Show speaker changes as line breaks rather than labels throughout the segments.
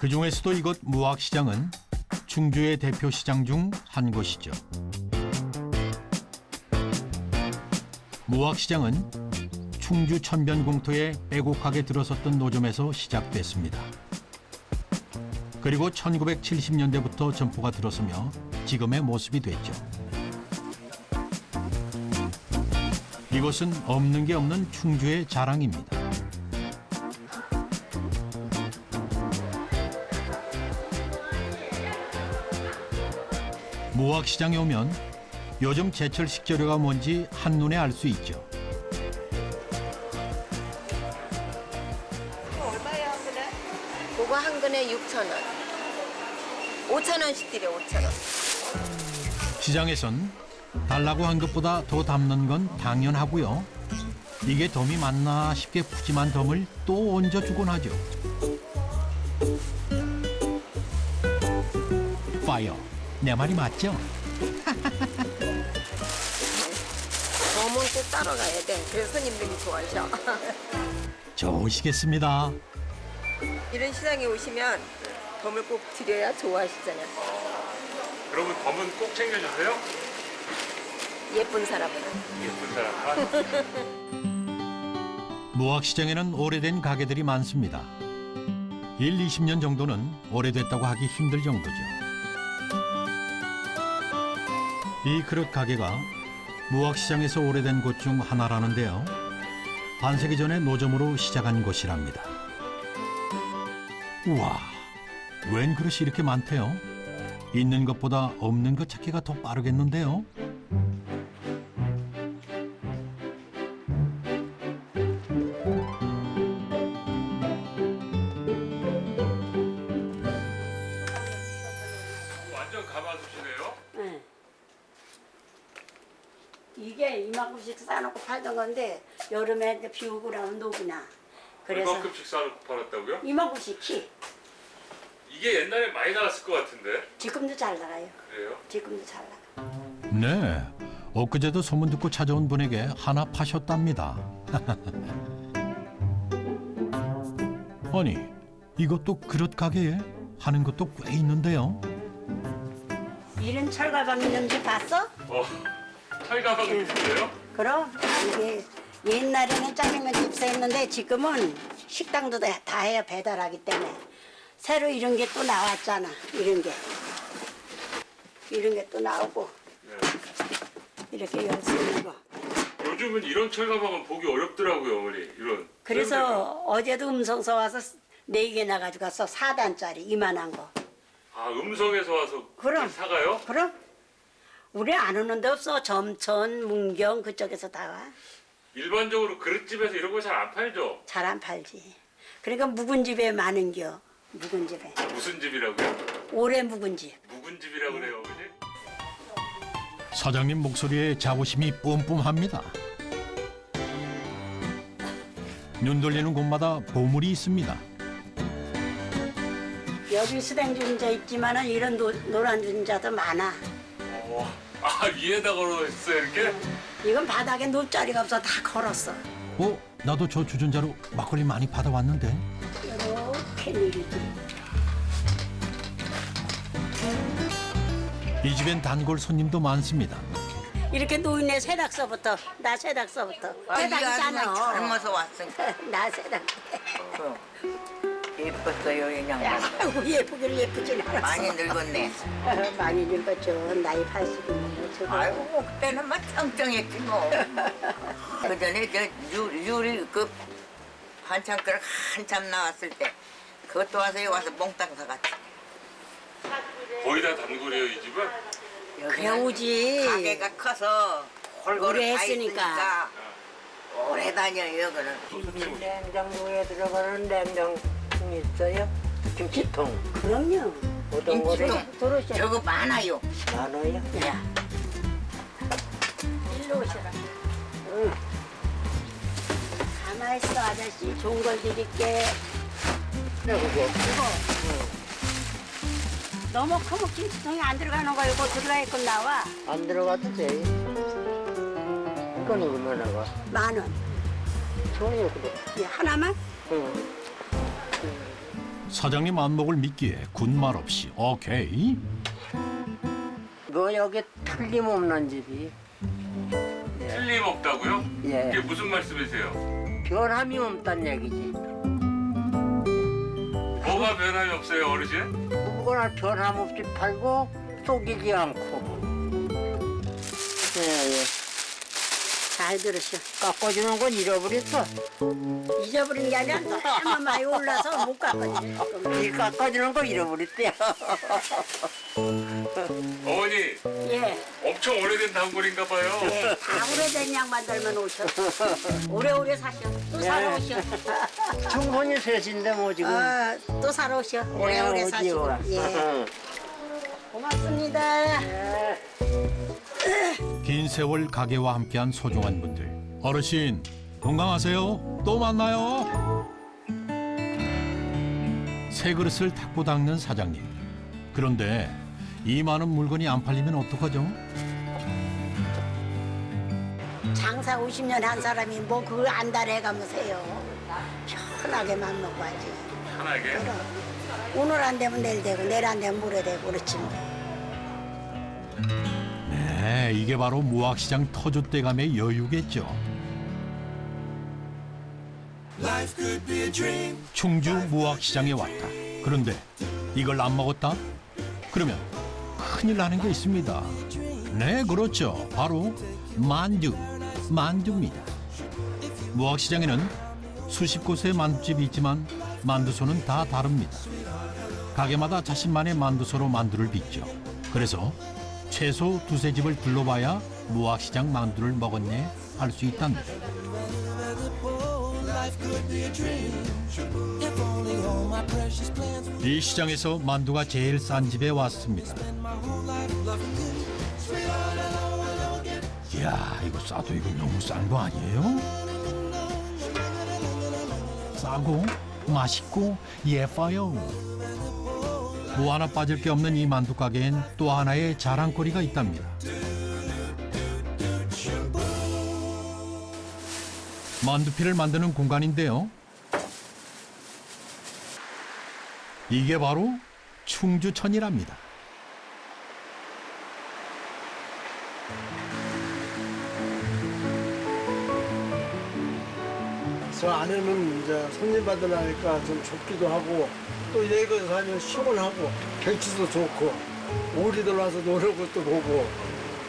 그 중에서도 이곳 무학시장은 충주의 대표 시장 중 한 곳이죠. 무학시장은 충주 천변공터에 빼곡하게 들어섰던 노점에서 시작됐습니다. 그리고 1970년대부터 점포가 들어서며 지금의 모습이 됐죠. 이곳은 없는 게 없는 충주의 자랑입니다. 무학시장에 오면 요즘 제철 식재료가 뭔지 한눈에 알 수 있죠.
얼마야 한 근에? 그거 한 근에 6천 원. 5천 원씩 드려 5천 원.
시장에선 달라고 한 것보다 더 담는 건 당연하고요. 이게 덤이 맞나 싶게 푸짐한 덤을 또 얹어주곤 하죠. 파이어, 내 말이 맞죠?
범은 꼭 따라가야 돼. 그래서 손님들이 좋아하셔.
좋으시겠습니다.
이런 시장에 오시면 범을 꼭 드려야 좋아하시잖아요.
여러분 검은 꼭 챙겨주세요.
예쁜 사람은.
예쁜 사람.
무학시장에는 오래된 가게들이 많습니다. 1, 20년 정도는 오래됐다고 하기 힘들 정도죠. 이 그릇 가게가 무학시장에서 오래된 곳 중 하나라는데요. 반세기 전에 노점으로 시작한 곳이랍니다. 우와, 웬 그릇이 이렇게 많대요? 있는 것보다 없는 것 찾기가 더 빠르겠는데요?
완전 가마솥이네요.
네. 이게 이만큼씩 싸놓고 팔던 건데 여름에 이제 비 오고 나면 녹이나 그래서
얼마큼씩 싸놓고 팔았다고요?
이만큼씩 키
이게 옛날에 많이 나왔을 것 같은데.
지금도 잘 나가요
그래요?
지금도 잘 나가
네. 엊그제도 소문 듣고 찾아온 분에게 하나 파셨답니다. 아니, 이것도 그릇 가게에 하는 것도 꽤 있는데요.
이런 철가방 있는지 봤어?
어, 철가방
예.
있어요?
그럼 이게 옛날에는 짜장면 집사 했는데 지금은 식당도 다, 다 해요 배달하기 때문에 새로 이런 게 또 나왔잖아 이런 게 이런 게 또 나오고
네.
이렇게 열수 있는 거
요즘은 이런 철가방은 보기 어렵더라고요, 어머니. 이런.
그래서 어제도 음성서 와서 네 개 나 가지고 갔어 4단짜리 이만한 거
아, 음성에서 와서
그럼.
사가요?
그럼 우리 안 오는 데 없어 점천 문경 그쪽에서 다와잘안
일반적으로 그릇집에서 이런 거 잘 안 팔죠?
팔지 그러니까 묵은 집에 많은겨 묵은 집에
무슨 집이라고요?
오래 묵은 집
묵은 집이라고 그래요, 어머니?
사장님 목소리에 자부심이 뿜뿜합니다. 눈 돌리는 곳마다 보물이 있습니다.
여기 수댕 준자 있지만은 이런 노, 노란 준자도 많아
어, 아, 위에다 걸어있어요, 이렇게?
이건 바닥에 놓을 자리가 없어 다 걸었어
어? 나도 저 주전자로 막걸리 많이 받아왔는데.
이렇게 내리지
이 집엔 단골 손님도 많습니다.
이렇게 노인네 세닥서부터 나 세닥서부터 세닥이잖아
젊어서 왔어.
나 세닥
예뻤어요, 이 양반.
아이고 예쁘긴 예쁘진 않았어
많이 늙었네.
어, 많이 늙었죠 나이 80이면 저도
아이고, 그때는 막 짱짱했지 뭐. 그 전에 저 유, 유리 그 반찬 그릇 한참 나왔을 때 그것도 와서 여기 와서 몽땅 사갔지.
거의 다 단골이에요, 이 집은?
그래 오지
가게가 커서 골고루
오래
다
했으니까.
있으니까 오래 다녀요, 여기는.
냉장고에 들어가는 냉장 고 있어요? 김치통.
그럼요.
우동고래
김치통 저거 많아요.
많아요?
야 일로 오셔라. 응. 가만히 있어 아저씨. 좋은 걸 드릴게.
그래 그거.
너무 크면 김치통이 안 들어가는 거 이거 들어가게끔 나와.
안 들어가도 돼. 이거는 얼마나 가?
만 원.
좋아요 그래
예, 하나만?
응.
사장님 안목을 믿기에 군말 없이 오케이.
뭐 여기 틀림없는 집이
틀림없다고요?
예.
이게 무슨 말씀이세요?
변함이 없단 얘기지.
뭐가 변함이 없어요 어르신?
누구나 변함없이 팔고 속이지 않고. 예, 예.
잘 들으셔.
깎아주는 건 잃어버렸어.
잊어버린 게 아니라 너무 많이 올라서 못 가거든요.
이 깎아주는 거 잃어버렸대요.
어머니
예,
엄청 오래된 단골인가 봐요.
예. 다 오래된 양반들만 오셔. 오래오래 사셔. 또 사러 오셔.
충분히 셋인데 뭐 지금.
아, 또 사러 오셔. 오래오래
예,
사시고.
어디요?
예. 고맙습니다.
긴 세월 가게와 함께한 소중한 분들. 어르신 건강하세요. 또 만나요. 새 그릇을 탁구 닦는 사장님. 그런데 이 많은 물건이 안 팔리면 어떡하죠?
장사 50년 한 사람이 뭐 그걸 안달해 가면서 해요. 편하게만 먹어야지.
편하게.
오늘 안 되면 내일 되고 내일 안 되면 모레 되고 그렇지 뭐.
네, 이게 바로 무학시장 터줏대감의 여유겠죠. 충주 무학시장에 왔다. 그런데 이걸 안 먹었다? 그러면 큰일 나는 게 있습니다. 네, 그렇죠. 바로 만두, 만두입니다. 무학시장에는 수십 곳의 만두집이 있지만 만두소는 다 다릅니다. 가게마다 자신만의 만두소로 만두를 빚죠. 그래서 최소 두세 집을 둘러봐야 무학시장 만두를 먹었네 할수 있답니다. 이 시장에서 만두가 제일 싼 집에 왔습니다. 이야 이거 싸도 이거 너무 싼 거 아니에요? 싸고 맛있고 예뻐요. 뭐 하나 빠질 게 없는 이 만두 가게엔 또 하나의 자랑거리가 있답니다. 만두피를 만드는 공간인데요. 이게 바로 충주천이랍니다.
저 안에는 이제 손님 받으려니까 좀 좁기도 하고 또 여기서 하면 시원하고 경치도 좋고 오리들 와서 노는 것도 보고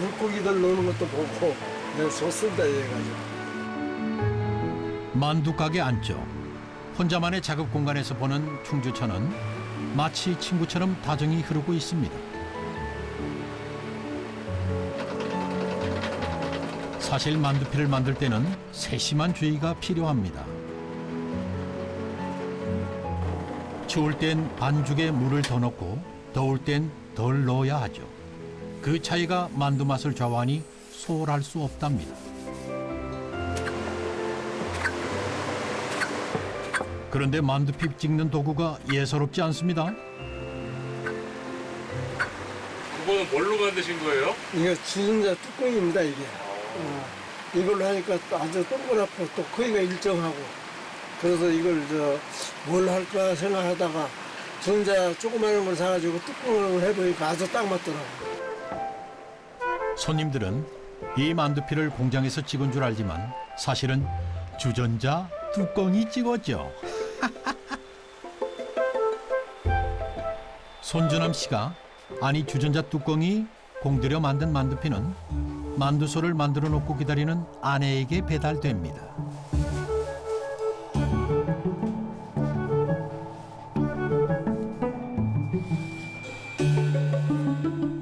물고기들 노는 것도 보고 네, 좋습니다 여기가
만두 가게 안쪽 혼자만의 작업 공간에서 보는 충주천은 마치 친구처럼 다정히 흐르고 있습니다. 사실 만두피를 만들 때는 세심한 주의가 필요합니다. 추울 땐 반죽에 물을 더 넣고 더울 땐 덜 넣어야 하죠. 그 차이가 만두 맛을 좌우하니 소홀할 수 없답니다. 그런데 만두피 찍는 도구가 예사롭지 않습니다.
그거는 뭘로 만드신 거예요?
이게 주전자 뚜껑입니다 이게 어, 이걸로 하니까 또 아주 동그랗고 또 크기가 일정하고. 그래서 이걸 저 뭘 할까 생각하다가 주전자 조그마한 걸 사가지고 뚜껑을 해보니까 아주 딱 맞더라고요
손님들은 이 만두피를 공장에서 찍은 줄 알지만 사실은 주전자 뚜껑이 찍었죠. 손주남 씨가 아니 주전자 뚜껑이 공들여 만든 만두피는 만두소를 만들어 놓고 기다리는 아내에게 배달됩니다.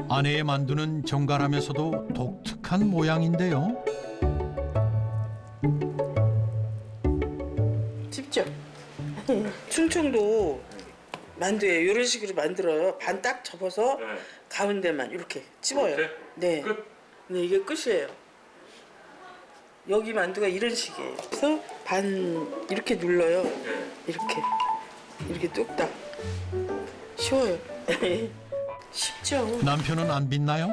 아내의 만두는 정갈하면서도 독특한 모양인데요.
쉽죠? 충청도 만두에 이런 식으로 만들어요. 반 딱 접어서
네.
가운데만 이렇게 찝어요.
이렇게?
네.
끝?
네, 이게 끝이에요. 여기 만두가 이런 식이에요. 그래서 반 이렇게 눌러요.
네.
이렇게 이렇게 뚝딱 쉬워요. 쉽죠?
남편은 안 빛나요?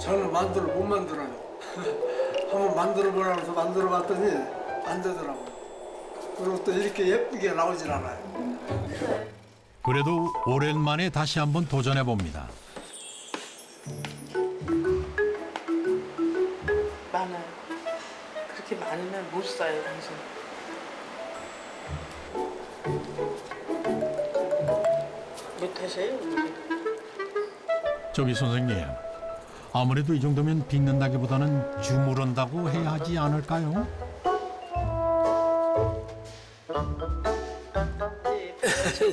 저는 만두를 못 만들어요. 한번 만들어 보라고 해서 만들어 봤더니 안 되더라고요. 그리고 또 이렇게 예쁘게 나오질 않아요.
그래도 오랜만에 다시 한번 도전해 봅니다.
많으면 못 사요, 당신. 못 하셔요?
저기 선생님, 아무래도 이 정도면 빚는다기보다는 주무른다고 해야 하지 않을까요?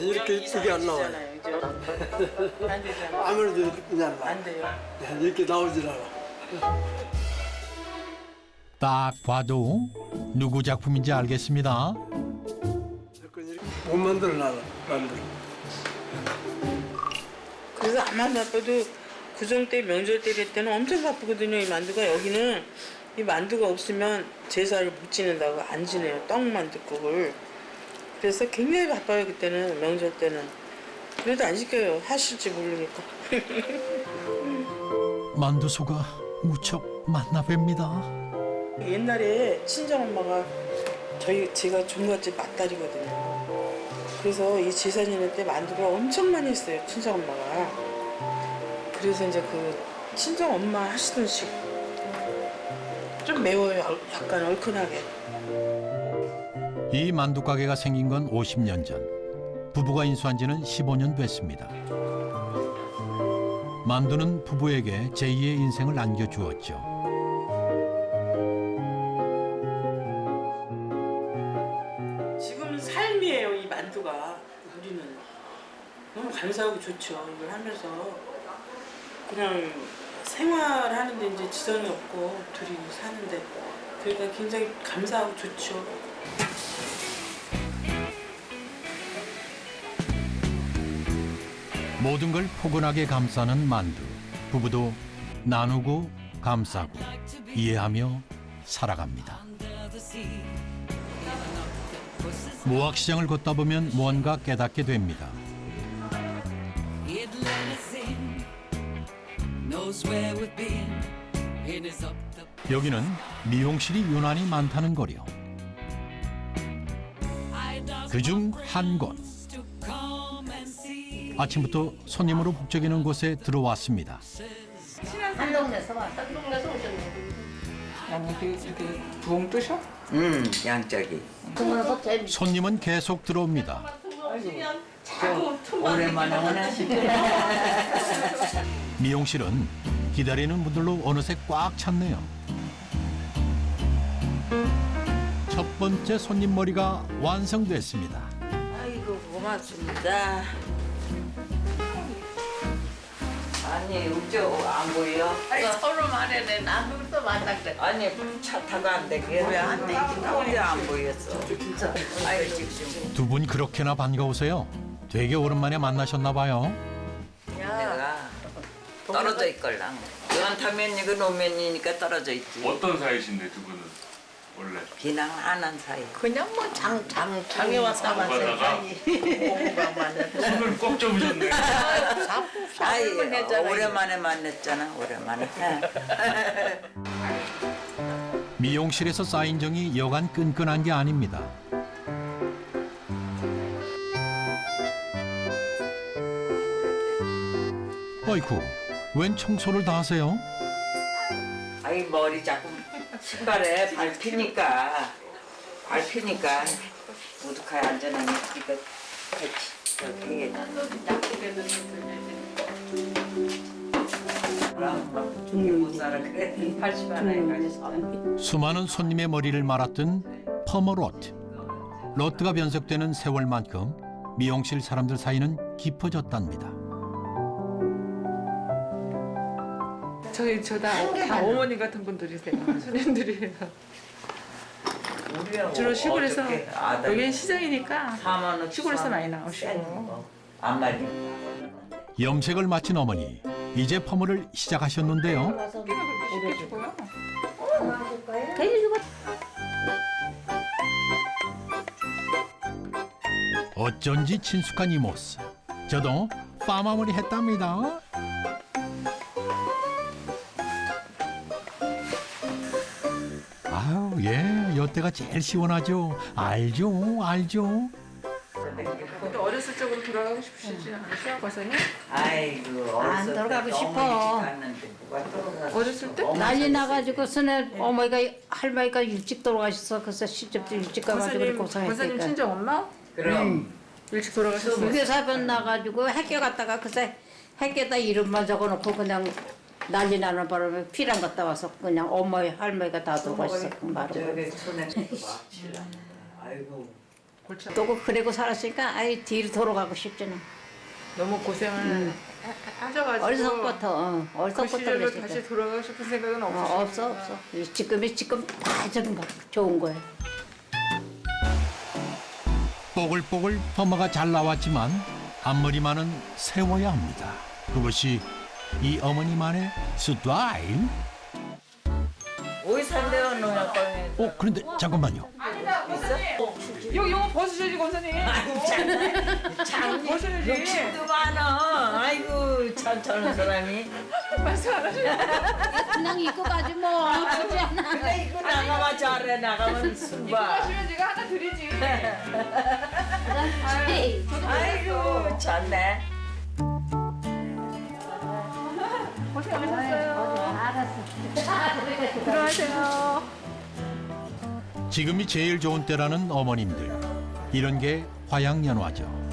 이렇게 이쁘게 안 나와요.
안 되잖아.
아무래도 이렇게 안 나와.
안 돼요.
이렇게 나오질 않아.
딱 봐도 누구 작품인지 알겠습니다.
못 만들어 놔 만들어.
그래서 아마 바빠도 구정 때 명절 때 이럴 때는 엄청 바쁘거든요. 이 만두가 여기는 이 만두가 없으면 제사를 못 지낸다고 안 지내요. 떡 만두국을. 그래서 굉장히 바빠요 그때는 명절 때는. 그래도 안 시켜요. 하실지 모르니까.
만두소가 무척 맛나 뵙니다.
옛날에 친정 엄마가 저희 제가 종갓집 맏딸이거든요. 그래서 이 제사 지낼 때 만두를 엄청 많이 했어요 친정 엄마가. 그래서 이제 그 친정 엄마 하시던 식 좀 매워요. 얼- 약간 얼큰하게.
이 만두 가게가 생긴 건 50년 전. 부부가 인수한 지는 15년 됐습니다. 만두는 부부에게 제2의 인생을 안겨주었죠.
감사하고 좋죠 이걸 하면서 그냥 생활하는데 이제 지장이 없고 둘이 사는데 그러니까 굉장히 감사하고 좋죠.
모든 걸 포근하게 감싸는 만두. 부부도 나누고 감싸고 이해하며 살아갑니다. 무학시장을 걷다 보면 무언가 깨닫게 됩니다. 여기는 미용실이 유난히 많다는 거리요. 그중 한 곳. 아침부터 손님으로 북적이는 곳에 들어왔습니다.
음, 양짝이.
손님은 계속 들어옵니다.
오랜만에 오네.
미용실은 기다리는 분들로 어느새 꽉 찼네요. 첫 번째 손님 머리가 완성됐습니다.
아이고 고맙습니다. 아니 웃죠 안 보여? 아니 서로 말해내 나도 또 만나 그래. 아니 차 타고 안 되게 왜안 되지? 왜안 보였어? 진짜. 아이고 지금
두 분 그렇게나 반가우세요. 되게 오랜만에 만나셨나 봐요.
떨어져 있걸랑. 이건 타면이고 노면이니까 떨어져 있지.
어떤 사이신데 두 분은 원래
비난 안 한 사이.
그냥 뭐 장 장 장에 왔다
바다가 손을 꼭 잡으셨네.
아이 오랜만에 만났잖아 오랜만에.
미용실에서 쌓인 정이 여간 끈끈한 게 아닙니다. 어이쿠, 웬 청소를 다 하세요?
아이 머리 자꾸 신발에 밟히니까 밟히니까 무드카에 앉아나니까 이렇게 못 살아 그래 80 하나에 가졌어
수많은 손님의 머리를 말았던 퍼머로트. 로트가 변색되는 세월만큼 미용실 사람들 사이는 깊어졌답니다.
저희 저다 다 어머니 같은 분들이세요. 손님들이에요. 주로 시골에서 여기는 시장이니까 시골에서 많이 나오시고.
안 말이야
염색을 마친 어머니, 이제 퍼머를 시작하셨는데요.
시켜주고요.
어쩐지 친숙한 이 모습. 저도 파마머리 했답니다. 예, 여태가 제일 시원하죠. 알죠, 알죠.
근데 어렸을
적으로 돌아가고 싶으시지 않으세요, 권사님?
아이고
안 돌아가고 싶어.
어렸을 때?
난리 나가지고 선에 어머니가 할머니가 일찍 돌아가셨어. 그래서 시집도 일찍 가가지고 고생했으니까.
친정 엄마?
그럼
일찍 돌아가셨어요.
무교사변 나가지고 학교 갔다가 그새 학교에다 이름만 적어놓고 그냥 난리 나는 바람에 피랑 갔다 와서 그냥 어머니 할머니가 다 돌아가셨어. 그 말로.
저기 손에 아이고
골치 아파.
또 그리고 살았으니까 아이 뒤로 돌아가고 싶지는.
너무 고생을 하- 하셔가지고
어려서부터 어,
그
어려서부터
시절로 다시
때.
돌아가고 싶은 생각은
어,
없으시죠?
없어 없어. 지금이 지금 다 좋은 거 좋은 거예요.
뽀글뽀글 퍼마가 잘 나왔지만 앞머리만은 세워야 합니다. 그것이 이 어머니만의 스타일.
어
그런데 잠깐만요.
이거 이거 벗으셔야지 권사님.
참
벗어야지.
욕심도 많아 아이고 참 저런 사람이
말씀 안 하셔요.
그냥 입고 가지 뭐. 않아.
그래 이거 나가면 잘해 나가면 수바
하시면 제가 하나 드리지.
아이고 좋네
들어가세요.
지금이 제일 좋은 때라는 어머님들. 이런 게 화양연화죠.